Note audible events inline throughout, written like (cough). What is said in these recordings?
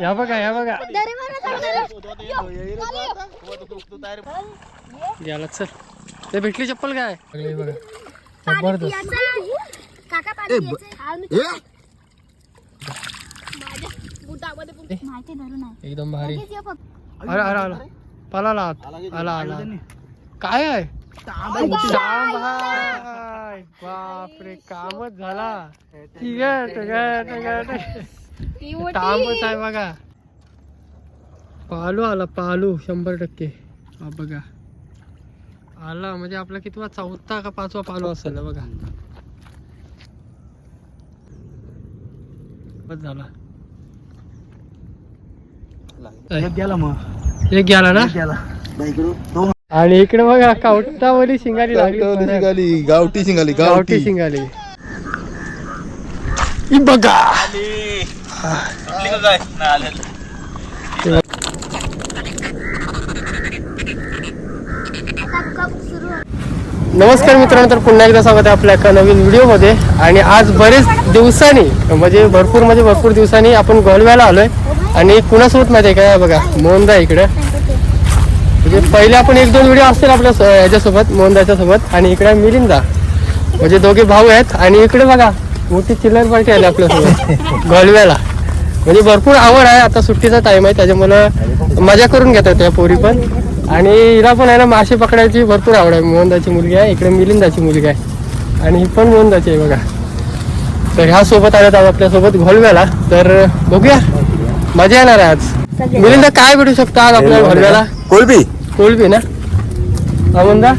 या बघा या बघा गेला चल. ते भेटली चप्पल काय? बघा. जबरदस्त. एकदम भारी. अरे अरे आला आत. आला आला काय आहे. बापरे कामच झाला. ठीक आहे. आहे. तांबच बघा. पालू आला पालू शंभर टक्के. हा बघा. आला म्हणजे आपला कितवा चौथा का पाचवा पालू असेल बघा. बस झाला. गेला मग. एक गेला ना? आणि इकडे बघा कावटावली शिंगारी लागली. शिंगाली गावठी शिंगाली गावठी. शिंगाली बघा. नमस्कार मित्रांनो तर पुन्हा एकदा स्वागत आहे आपल्या एका नवीन व्हिडिओमध्ये. आणि आज बरेच दिवसांनी म्हणजे भरपूर म्हणजे भरपूर दिवसांनी आपण गोलव्याला आलोय. आणि कुणासोबत माहिती आहे का? बघा मोहनदा इकडे. म्हणजे पहिले आपण एक दोन व्हिडिओ असतील आपल्या याच्यासोबत मोहनदाच्या सोबत. आणि इकडे मिलिंदा. म्हणजे दोघे भाऊ आहेत. आणि इकडे बघा मोठी चिल्लर पार्टी आली आपल्यासोबत. गोलव्याला. म्हणजे भरपूर आवड आहे. आता सुट्टीचा टाइम आहे त्याच्यामुळं मजा करून घेतात त्या पोरी पण. आणि हिला पण आहे ना मासे पकडायची भरपूर आवड आहे. मोहनदाची मुलगी आहे इकडे मिलिंदाची मुलगी आहे. आणि ही पण मोहनदाची आहे बघा. तर ह्या सोबत आल्यात आज आपल्यासोबत घोलव्याला. तर बघूया. मजा येणार आहे आज. मिलिंदा काय भेटू शकतो आज आपल्या घोलव्याला? कोलबी. कोलबी ना? अमोंदा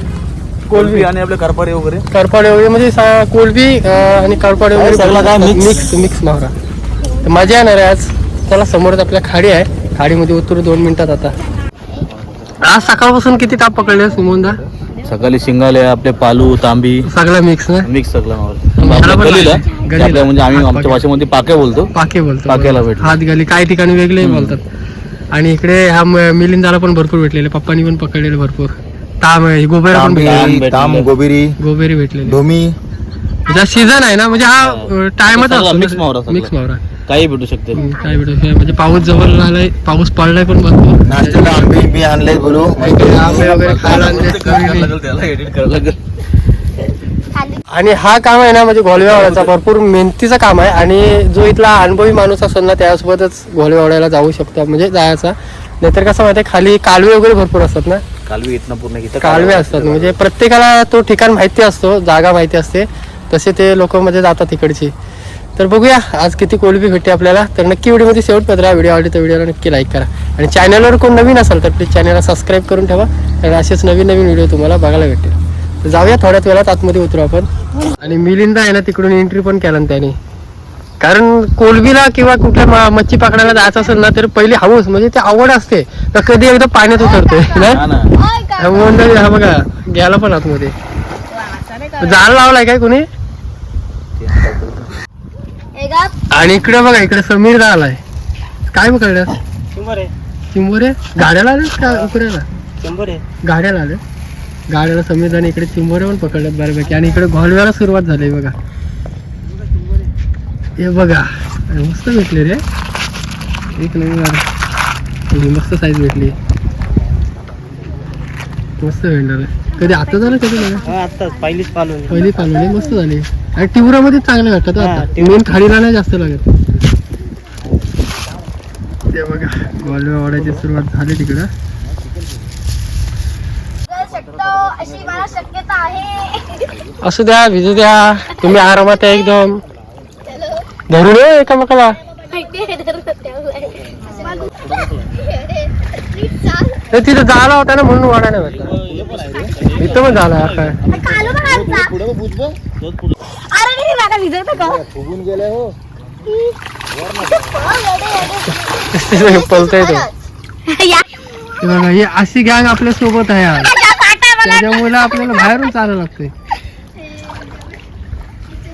कोलबी. आणि आपले करपाडे वगैरे. करपाडे वगैरे म्हणजे कोलबी आणि करपाडे काय वगैरे सगळं काय mix? Mix mix मावरा. तर मजा येणार आहे आज. चला समोरच आपल्या खाडी आहे. खाडीमध्ये उतरू दोन मिनिटात आता. आज सकाळपासून किती ताप पकडले सुमोंदा? सकाळी शिंगाले आपले पालू तांबी. सगळा मिक्स ना? मिक्स सगळं गलीला म्हणजे आम्ही हात आमच्या पाके. भाषेमध्ये पाके बोलतो. पाके बोलतो पाक्याला भेटलो. हात गाली काही ठिकाणी वेगळे बोलतात. आणि इकडे ह्या म- मिलिंदाला पण भरपूर भेटलेले. पप्पानी पण पकडलेले भरपूर. ताम गोबेरा पण भेटलेले. ताम गोबिरी. गोबेरी भेटलेले. धोमी. सीझन आहे ना म्हणजे हा टाइमच mix मावरा. मिक्स मावरा. काही भेटू शकते. काय भेटू म्हणजे पाऊस जवळ आलाय पाऊस पडलाय पण भरपूर. नाश्त्याला आंबे बी आणले बोलू आंबे वगैरे खायला आणले, आणि हा काम आहे ना म्हणजे घोलव्यावड्याचा भरपूर मेहनतीचं काम आहे. आणि जो इथला अनुभवी माणूस असेल ना त्यासोबतच घोलव्यावड्याला जाऊ शकतो म्हणजे जायचा. नाहीतर कसं माहिती खाली कालवे वगैरे भरपूर असतात ना? कालवी इथनं पूर्ण इथं कालवे असतात. म्हणजे प्रत्येकाला तो ठिकाण माहिती असतो जागा माहिती असते. तसे ते लोक म्हणजे जातात तिकडची तर बघूया आज किती कोलबी भेटते आपल्याला. तर नक्की व्हिडिओमध्ये शेवट पत्रा व्हिडिओ आवडली तर व्हिडिओला नक्की लाईक करा. आणि चॅनलवर कोण नवीन असेल तर प्लीज चॅनलला सबस्क्राईब करून ठेवा. तर असेच नवीन नवीन व्हिडिओ तुम्हाला बघायला भेटेल तर जाऊया थोड्याच वेळात आतमध्ये उतरू आपण. आणि मिलिंदा आहे ना तिकडून एंट्री पण केला ना त्याने. कारण कोलबीला किंवा कुठल्या मच्छी पकडायला जायचं असेल ना तर पहिली हवस म्हणजे ती आवड असते. तर कधी एकदा पाण्यात उतरतोय ना. बघा गेला पण आतमध्ये. जाळ लावलाय काय कुणी. आणि इकडे बघा इकडे समीर आलाय. काय पकडलं चिंबोरे. गाड्याला आले का उकड्याला गाड्याला आले गाड्याला समीर दाने इकडे चिंबोरे पण पकडल्यात बऱ्यापैकी. आणि इकडे घोलव्याला सुरुवात झाली बघा. हे बघा मस्त भेटले रे. एक नंबर एवढी मस्त साईज भेटली. मस्त भेटणार कधी आता झालं कधी आताच पहिलीच पालवली पहिली पालवणी मस्त झाली. आणि टिवरामध्ये चांगले हा. मेन खाडीला नाही जास्त लागत. ते बघा गोलव्या वाड्याची सुरुवात झाली तिकडं. जर शकतो अशी मला शक्यता आहे असू द्या भिजू द्या. तुम्ही आरामात आहे एकदम. धरून ये एकामेकाला. (laughs) माहिती तिथं झाला होता ना म्हणून वाडा नाही भेटला. इथं पण झाला हा काय? कालू बघ आमचा. अरे नाही का फुगून गेले हो. पलतय तो. या. हे बघा ही अशी गँग आपल्यासोबत आहे आज. मला. त्याच्यामुळे आपल्याला बाहेरून चालायला लागते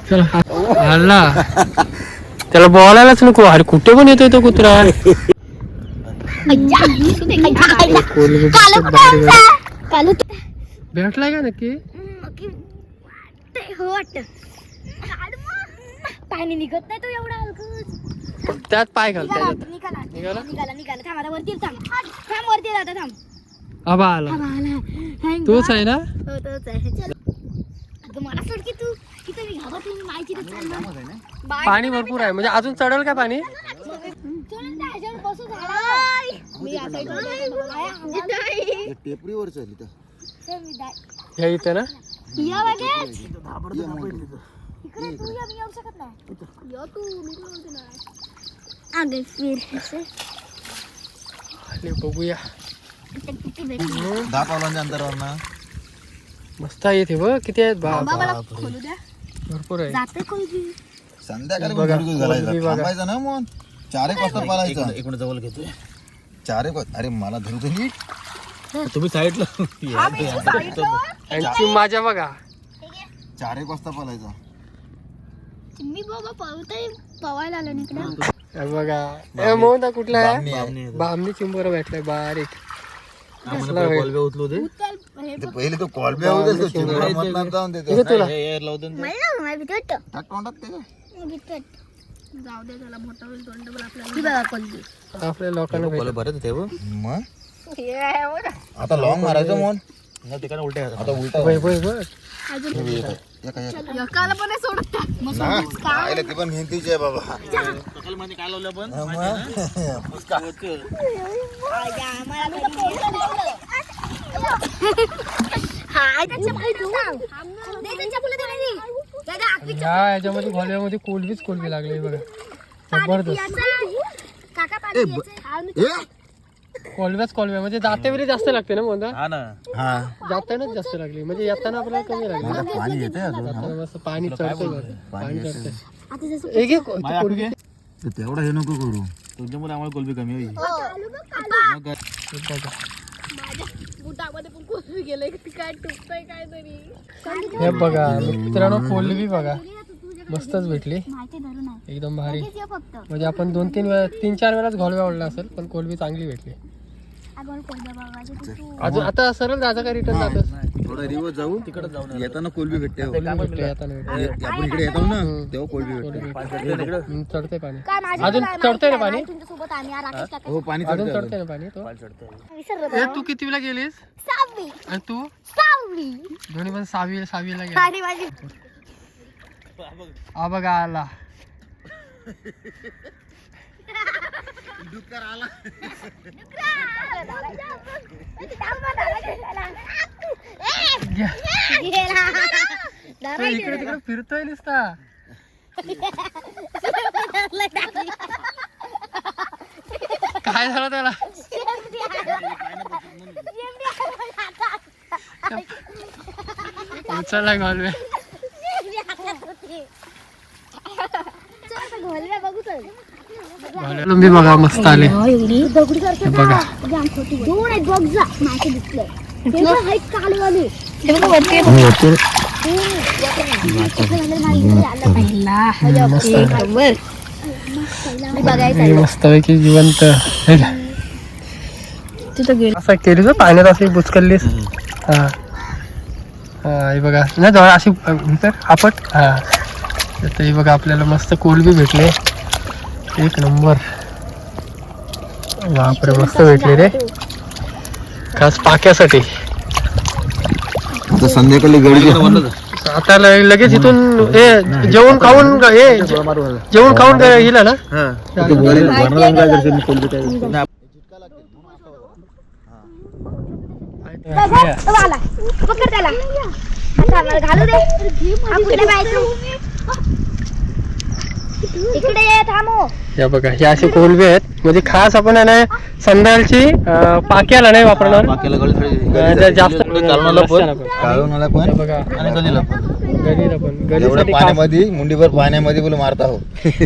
चला आला. त्याला बोलायलाच नको. अरे कुठे पण येतोय तो कुत्रा. अय्या, अय्या, कालू कुठे. आमचा? कालू तो- भेटलाय का नक्की? हो वाटतं. पाणी निघत नाही तो एवढा हलकं त्यात पाय घाल निघाला त्याच्यात. निघाला. निघाला? निघाला निघाला. थांब आता वरती थांब. थांब वरती आता थांब. आबा आला. थांब आला. Thank तोच God. आहे ना? हो तोच आहे. चल. अगं मला सोड की तू. इथं मी घाबरते मी माहिती तर चाललं. बाय. पाणी भरपूर आहे. म्हणजे अजून चढल का पाणी? चल ना, ह्याच्यावर बसू झाडावर. मी आता इकडे बसतो. बाया, आम्हाला- टेपरीवर मी जाय. ह्या इथे ना या बघेच. ये मग. इकडे तू या, मी येऊ शकत नाही. या तू, मी तुला बोलते ना. अगं, फिर. आले बघूया इथे किती भेटली. दहा पावलांच्या अंतरावर ना मस्त आहे इथे बघ किती आहेत बाप बाबा, मला खोलू द्या भरपूर आहे जाते संध्याकाळी बघा, घालायचं ना मग चार एक वाजता पालायचं इकडे जवळ घेतोय चार एक अरे मला धरू नीट तुम्ही साईडला? यांची माझ्या बघा. चार एक वाजता पालायचं. मी बाबा पळतोय. पवायला आलो ना इकडे. बघा. ए मोहन कुठला आहे? बामणी चिंबर भेटलाय बारीक. पहिले तो. कोलबे होते. ही बघा. आपल्या लोकांना भेट बरं ते मग हे बघा. आता लॉंग मारायचं मोन. ठिकाणी उलटे आता उलटा बघ बघ बघ अजून एका- एका- एका. एकाला पण नाही सोडत त्या. मग ना, सोडूच का? पाहिलं ते पण मेहनतीचे आहे बाबा. याच्यामध्ये घोल्यामध्ये कोलबीच कोलबी लागली बघा. जबरदस्त. पाणी कोलब्याच कोलब्या म्हणजे जाते वेळी जास्त लागते ना मोहन हा जातानाच जास्त लागली. म्हणजे येताना आपल्याला कमी लागली. पाणी येते अजून जाताना मस्त पाणी चढतं. पाणी चढतं आता जसं एक एक तर तेवढं हे नको करू. तुमच्यामुळे आम्हाला कोलबी कमी होईल. माझ्या बुटामध्ये पण गेलंय. काय टुकतंय काय तरी. हे बघा मित्रांनो कोलबी बघा. मस्तच भेटली. एकदम भारी. म्हणजे आपण दोन तीन वेळा तीन चार वेळाच घोलव्या ओढला असेल पण कोलबी चांगली भेटली. अजून आता सरळ जायचं का रिटर्न जातच थोडं रिवर्स जाऊ. तिकडे जाऊन येताना कोलबी भेटते हो. आपण इकडे येतो ना तेव्हा कोलबी भेटते चढते पाणी काय अजून चढतंय ना पाणी? तुमच्यासोबत आम्ही राकेश काका हो पाणी अजून चढतं चढते ना पाणी तो? विसरलो ए, तू कितीला गेलीस? आणि तू? सहावी. दोन्ही पण सहावी सहावीला गेला हा बघा आला. इकडे तिकडे फिरतोय नुसता. काय झालं त्याला? उचलला घालवे लुंबी बघा मस्त आले. एवढी. दगडी सारखी बघा. दोन आहेत बघ जा. माहिती दिसलंय ते बघ, आहेत कालवाले. ते बघ वरती. मस्तपैकी जिवंत. असं केलीस पाण्यात अशी बुचकल्लीस हा. हा हे बघा. ना जवळ अशी आपट. हा. तर हे बघा आपल्याला मस्त कोलबी भेटले. एक नंबर. बापरे मस्त भेटले रे. खास पाक्यासाठी. आता संध्याकाळी गडी आता ल- लगेच इथून हे जेवण खाऊन हे जेवण खाऊन येईल ना. तो आला. पकड त्याला. आता आम्हाला घालू दे. हा कुठे जायचं इकडे ये थांबो या बघा हे असे कोलबे आहेत. म्हणजे खास आपण आहे ना संध्याकाळची अं, पाक्याला नाही वापरणार. त्या जास्त कालवणाला पण रस्त्याला पण. कालवणाला पण. बघा. आणि गलीला पण. गलीला पण. एवढ्या गलीसाठी खास- पाण्यामध्ये मुंडीभर पाण्यामध्ये बोल मारता हो.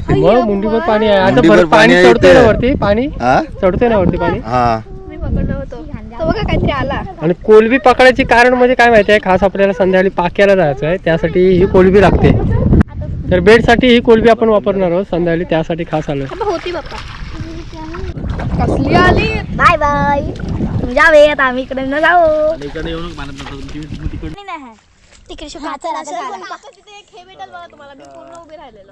मग मुंडीभर पाणी आहे. आता मुंडीभर भर पाणी पाणी आहे चढतंय ना इथे. वरती? पाणी? हा चढतंय ना वरती पाणी? हा. मी पकडलो होतो. तो बघा काहीतरी आला. आणि कोलबी पकडायची कारण म्हणजे काय माहिती आहे? खास आपल्याला संध्याकाळी पाक्याला जायचं आहे. त्यासाठी ही कोलबी लागते. तर बेडसाठी ही कोलबी आपण वापरणार आहोत संध्याकाळी त्यासाठी खास आलोय. होती बाप्पा. कसली आली? Bye bye. जावे आता आम्ही इकडे न जाऊ. इकडे तिकडे चला चला तिथे एक हे भेटेल बघा तुम्हाला मी पूर्ण उभे राहिलेलो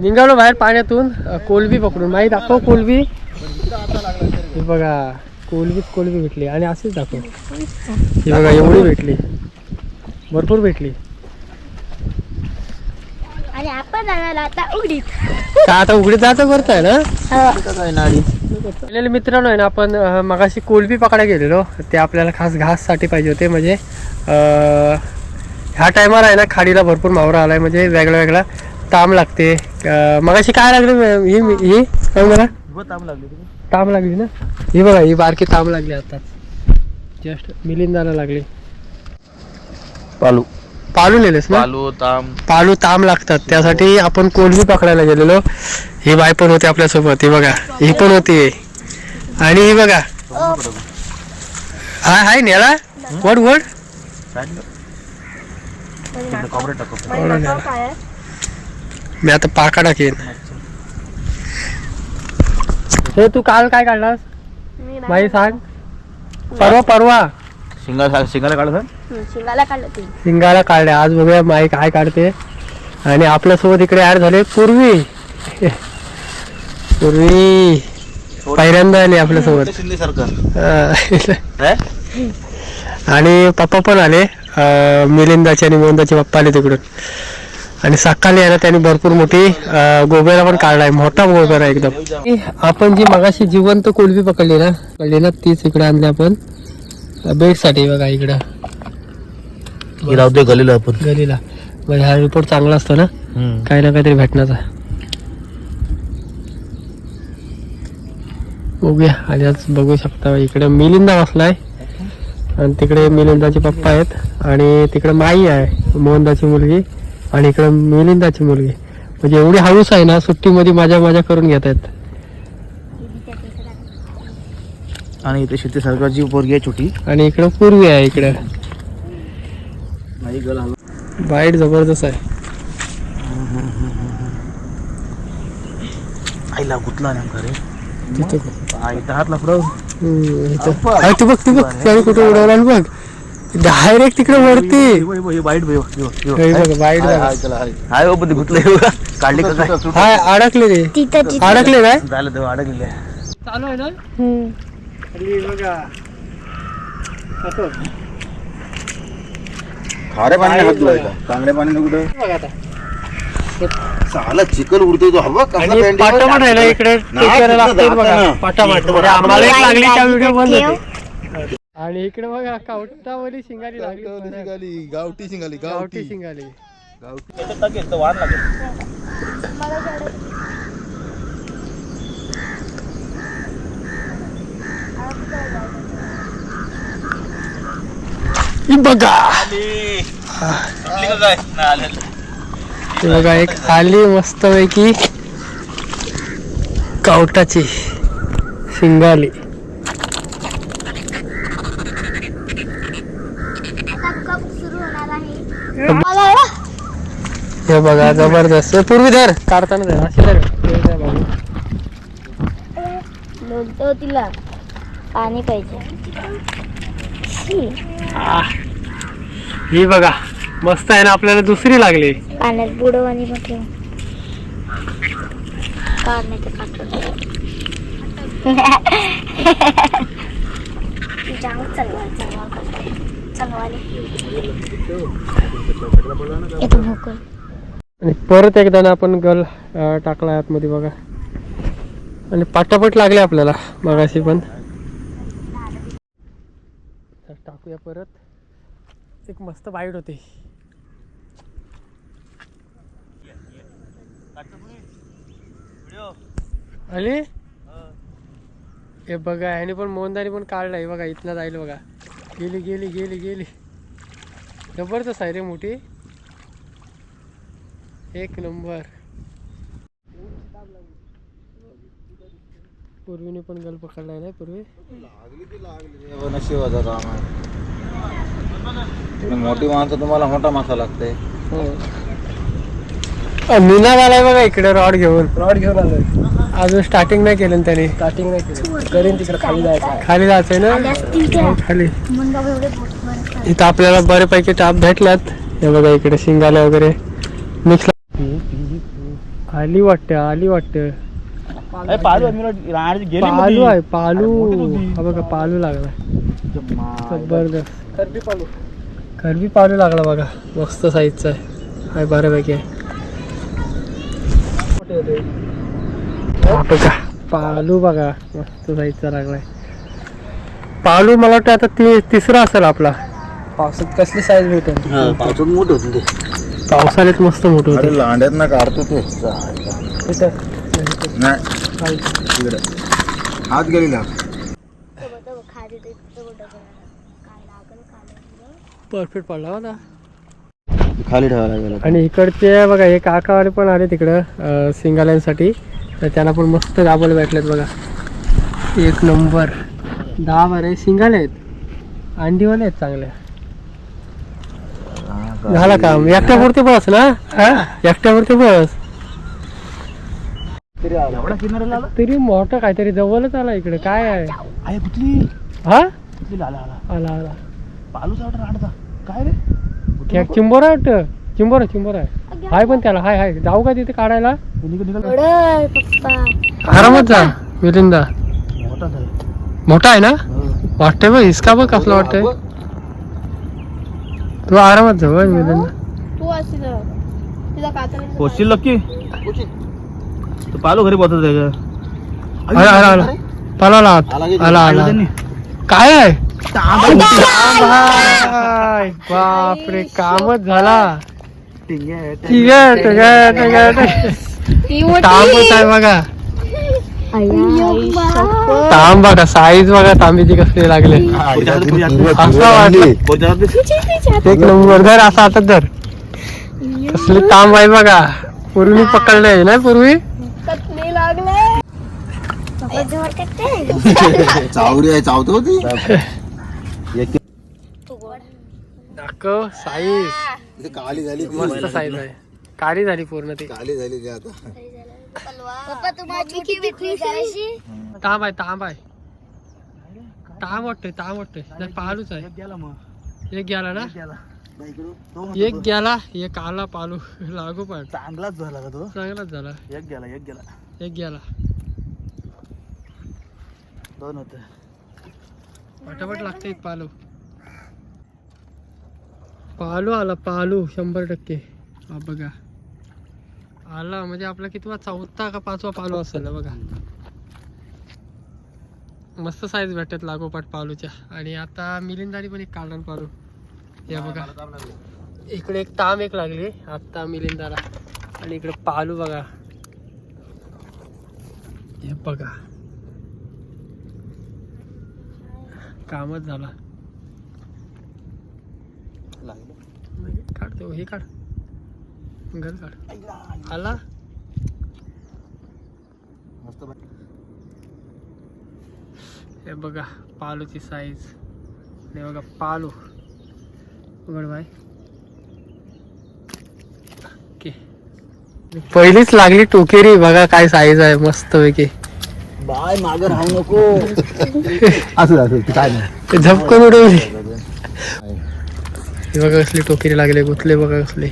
निघालो बाहेर पाण्यातून कोलबी पकडून. माही दाखव कोलबी हे बघा कोलबीच कोलबी भेटली. आणि अशीच दाखव. ही बघा एवढी भेटली. भरपूर भेटली. आणि आपण जाणार आता उडीत. का आता उघडी जायचं करताय ना? गेलेले मित्रांनो आहे ना आपण अ, मगाशी कोलबी पकडायला गेलेलो. ते आपल्याला खास घाससाठी पाहिजे होते. म्हणजे अ, ह्या टायमाला आहे ना खाडीला भरपूर मावरा आलाय. म्हणजे वेगळा वेगळा ताम लागते. मगाशी काय लागलं ही ही काय मला ताम लागली ताम लागली ना? ही बघा ही बारकी ताम लागली आता. जस्ट मिलिंदाला लागली. पालू. पालू नेलेस ना? पालू ताम. पालू ताम लागतात. त्यासाठी आपण कोलबी पकडायला गेलेलो. ही बाय पण होती आपल्यासोबत. ही बघा ही पण होती. आणि ही बघा. हाय हाय नेला? वड वड कॉपरेट टाकू एवढा नेला. मी आता पाका टाकेन हे तू काल काय काढलास? माही सांग. परवा परवा. शिंगा शिंगाला काढ सर शिंगाला काढलं ते शिंगाला काढले. आज बघूया माई काय काढते. आणि आपल्यासोबत इकडे ऍड झाले पूर्वी. पूर्वी. पहिल्यांदा आले आपल्यासोबत. शिंदे अं, आणि पप्पा पण आले. अं, मिलिंदाचे आणि मोहनदाचे पप्पा आले तिकडून. आणि सकाळी आहे ना त्यांनी भरपूर मोठी गोबेरा पण काढलाय मोठा गोबेरा एकदम. आपण जी मगाशी जिवंत कोलबी पकडली ना पकडली ना तीच इकडे आणली आपण. बेटसाठी बघा इकडं. लावतोय गलीला आपण. गलीला. म्हणजे हा रिपोर्ट चांगला असतो ना? काही ना काहीतरी भेटण्याचा बघूया. आणि आज बघू शकता इकडे मिलिंदा बसलाय. आणि तिकडे मिलिंदाचे पप्पा आहेत. आणि तिकडे माई आहे मोहनदाची मुलगी. आणि इकडे मिलिंदाची मुलगी. म्हणजे एवढी हळूस आहे ना सुट्टीमध्ये मजा मजा करून घेत आहेत. आणि इथे शेती सरकारची पोरगी आहे छोटी. आणि इकडे पूर्वी आहे इकडे. माझी गल बाईट जबरदस्त आहे. आईला गुतला नेमका रे. तिथं. अरे तू बघ तू बघ कुठे उडवला आणि बघ. डायरेक्ट तिकडे वरती. हे बघ. हाय हो पण गुतले काढले का काय? हाय अडकले रे. तिथं अडकले काय? झालं तेव्हा अडकले. चालू आहे ना? बघा. खाऱ्या पाण्याने हात धुवायचा चांगल्या पाण्याने कुठं बघ आता. चाला चिकन उडतोय तो. हवा पाटामाट आहे ना इकडे म्हणजे आम्हाला एक लागली त्या व्हिडिओ बंद होते आणि इकडे बघा कावटावली शिंगारी लागली शिंगाली गावठी शिंगाली गावठी. शिंगाली. ही ही बघा एक आली मस्त पैकी कावटाची शिंगाली सुरू होणार आहे हे बघा जबरदस्त हे पूर्वी धर काढताना धर अशी धर हे धर बाबू. बोलतो तिला पाणी पाहिजे ही बघा मस्त आहे ना आपल्याला दुसरी लागली पाण्यात बुडव आणि मग ठेव काढ नाही तर काढतो जाम चलवा चलवा करते चलवाले येतो भोकळ आणि परत एकदा ना आपण गल टाकला आतमध्ये बघा. आणि पाटापट लागले आपल्याला मगाशी पण. तर टाकूया परत. एक मस्त बाईट होते. अरे हे बघा ह्याने पण मोहनदारी पण काढलाय बघा इथनं जाईल बघा. गेली गेली गेली गेली. जबरदस्त आहे रे मोठी. एक नंबर. पूर्वीने पण गल पकडलाय ना पूर्वी? मोठी माणसं तुम्हाला मोठा मासा लागते. आलाय बघा इकडे रॉड घेऊन. रॉड घेऊन आलोय. अजून स्टार्टिंग नाही केलं ना त्याने? स्टार्टिंग नाही केलं. करीन तिकडे खाली जायचं खाली जायचंय ना? हो, खाली. इथं आपल्याला बऱ्यापैकी टाप भेटल्यात. हे बघा इकडे शिंगाले वगैरे. मिक्स आली वाटतं आली वाटतं. अरे पालू आहे, राहण्याची गेली पालू. आहे पालू. मोठी. हा बघा पालू लागला. जम्मा. जबरदस्त. खरबी पालू. खरबी पालू लागला बघा मस्त साईजचा आहे. काय बऱ्यापैकी. आहे हा बघा पालू बघा मस्त साईजचा लागलाय. पालू मला वाटतं आता ती तिसरा असेल आपला. पावसात कसली साईज भेटेल पावसात मोठे होते ते. पावसाळ्यात मस्त मोठं अरे होतं. लांड्यात ना काढतो ते. नाही. हात गेलेला परफेक्ट पडला होता खाली ठेवायला लागेल आणि इकडचे बघा हे काकावाले पण आले तिकडं सिंगाल्यांसाठी. तर त्यांना पण मस्त दाबल भेटलेत बघा. एक नंबर. दहा बारे सिंगाले आहेत. अंडीवाले आहेत चांगले. झाला काम. एकट्यापुरते बस ना? हा? एकट्यापुरते बस. तरी मोठं काहीतरी जवळच आला इकडे. काय आहे? आहे कुठली? हा? कुठली? आला आला. आला आला. पालूचा ऑर्डर राहता काय रे? क्या चिंबोरा आहे वाटतं? चिंबोरा चिंबोरा आहे. हाय पण त्याला. हाय हाय. जाऊ का तिथे काढायला? निघ निघाल ओढ पप्पा. आरामात जा मिलिंदा. मोठा झाला मोठा आहे ना? वाटतंय बघ हिसका बघ कसलं वाटतंय. तू आरामात जा बघ मिलिंदा तू अशी जा. तिचा कातडी पोचशील नक्की तो पालू घरी पोहोचत आहे का? आला आला आला. पाला आला. आला? आला आला त्यांनी. काय आहे? बापरे कामच झाला. ठीक आहे ठीक आहे. ठीक आहे, ठीक आहे. ती तांबच आहे बघा. तांब बघा साईज बघा तांबीची कसली लागले. असा वाटलं. एक नंबर धर असा हातात धर. कसली तांब आहे बघा. पूर्वी पकडले नाही पूर्वी? (laughs) चावडी आहे चावतो ती दाखव साईज काली झाली. मस्त साईज आहे. काळी झाली पूर्ण ती. काली झाली आता. पप्पा तुम्हाला छोटी भेटली जराशी तांब आहे तांब आहे तांब वाटतोय तांब वाटतोय. नाही पालूच आहे. गेला मग. एक गेला ना? एक गेला. एक आला पालू. लागू पण. चांगलाच झाला का तो? चांगलाच झाला. एक गेला एक गेला. एक गेला. दोन होते. पटापट लागते एक पालू. पालू आला पालू. शंभर टक्के. बघा. आला म्हणजे आपला कितवा चौथा का पाचवा पालू असेल बघा. मस्त साईज भेटत लागोपाठ पालूच्या. आणि आता मिलिंदारी पण एक काढणार पालू. या बघा. इकडे एक ताम एक लागली. आता मिलिंदाला. आणि इकडे पालू बघा. हे बघा. कामच झाला. काढ तो हे काढ. घर काढ. आला? मस्त हे बघा पालूची साईज हे बघा पालू. उघड बाय पहिलीच लागली टोकेरी बघा काय साईज आहे मस्त पैकी बाय मागे राहू नको. असं असं काय नाही. झपकन उडवली. हे बघा कसली टोकेरी लागली गुतले बघा कसले.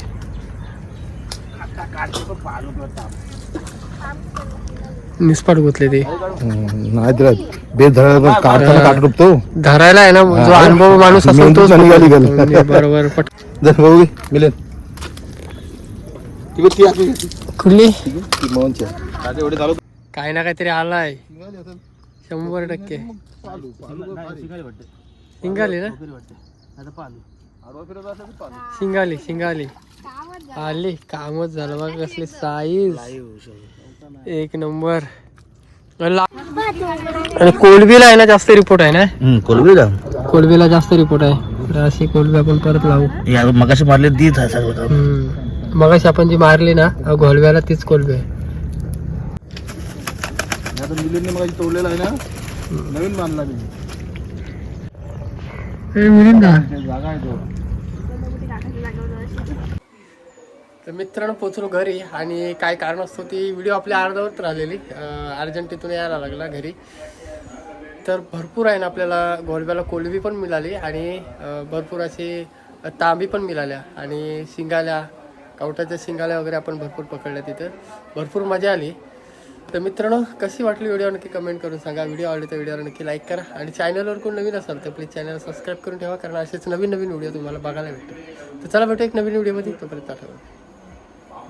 निस्पाट गुतले ते. नाही तर बेस धरायला काढताना काढ रुपतो धरायला आहे ना जो अनुभव माणूस तोच निघाली गेली. म्हणजे बरोबर पट जर बघू मिळेल कुठली? काही ना काहीतरी आलाय. शंभर टक्के. शिंगाली ना? आता पालू. शिंगाली शिंगाली. आली कामच झालं बघा कसली साईज एक नंबर. आणि कोलबीला आहे ना जास्त रिपोर्ट आहे ना? कोलबी कोलबीला. जास्त रिपोर्ट आहे. तर अशी कोलबी आपण परत लावू. मगाशी मारले दी था सर्व हम्म. मगाशी आपण जी मारली ना घोलव्याला तीच कोलबी आहे. तोडलेला आहे ना? नवीन बांधला मी. जागा आहे तो. तर मित्रांनो पोचलो घरी आणि काय कारण असतो ती व्हिडिओ आपल्या अर्धावरच राहिलेली. अर्जंट यायला लागला घरी. तर भरपूर आहे ना आपल्याला गोलब्याला कोलबी पण मिळाली आणि भरपूर अशी तांबी पण मिळाल्या आणि शिंगाल्या कावटाच्या शिंगाल्या वगैरे आपण भरपूर पकडल्या तिथं. भरपूर मजा आली. तर मित्रांनो कशी वाटली व्हिडिओ नक्की कमेंट करून सांगा. व्हिडिओ आवडली तर व्हिडिओवर नक्की लाईक करा आणि चॅनलवर कोण नवीन असाल तर प्लीज चॅनल सबस्क्राईब करून ठेवा कारण असेच नवीन नवीन व्हिडिओ तुम्हाला बघायला भेटतो तर चला भेटू एक नवीन व्हिडिओमध्ये तोपर्यंत आठवण